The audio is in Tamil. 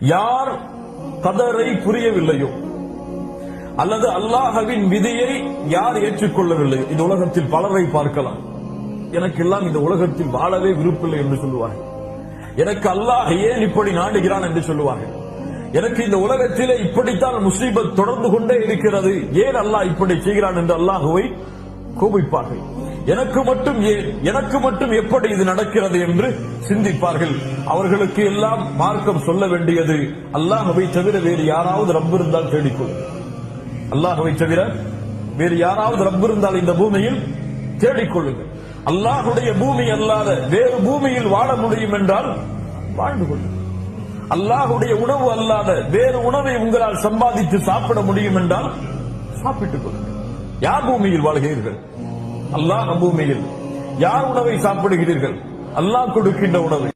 யார் கதரை புரியவில்லையோ அல்லது அல்லாஹவின் விதியை யார் ஏற்றுக்கொள்ளவில்லை இந்த உலகத்தில் பலரை பார்க்கலாம். எனக்கெல்லாம் இந்த உலகத்தில் வாழவே விருப்பில்லை என்று சொல்லுவார்கள். எனக்கு அல்லாஹ் ஏன் இப்படி நாடுகிறான் என்று சொல்லுவார்கள். எனக்கு இந்த உலகத்திலே இப்படித்தான் முசீபத் தொடர்ந்து கொண்டே இருக்கிறது. ஏன் அல்லாஹ் இப்படி செய்கிறான் என்று அல்லாஹுவை கோபிப்பார்கள். எனக்கு மட்டும் ஏன் எனக்கு மட்டும் எப்படி இது நடக்கிறது என்று சிந்திப்பார்கள். அவர்களுக்கு எல்லாம் மார்க்கம் சொல்ல வேண்டியது. அல்லாஹவை தவிர வேறு யாராவது ரப்பு இருந்தால் தேடிக்கொள்ளும் அல்லாஹவை தவிர வேறு யாராவது ரப்பு இருந்தால் இந்த பூமியில் தேடிக்கொள்ளுங்கள். அல்லாஹுடைய பூமி அல்லாத வேறு பூமியில் வாழ முடியும் என்றால் வாழ்ந்து கொள்ளுங்கள். அல்லாஹுடைய உணவு அல்லாத வேறு உணவை உங்களால் சம்பாதித்து சாப்பிட முடியும் என்றால் சாப்பிட்டுக் கொள்ளுங்கள். யார் பூமியில் வாழ்கிறீர்கள்? அல்லாஹ் பூமியில் யார் உணவை சாப்பிடுகிறீர்கள்? அல்லாஹ் கொடுக்கின்ற உணவை.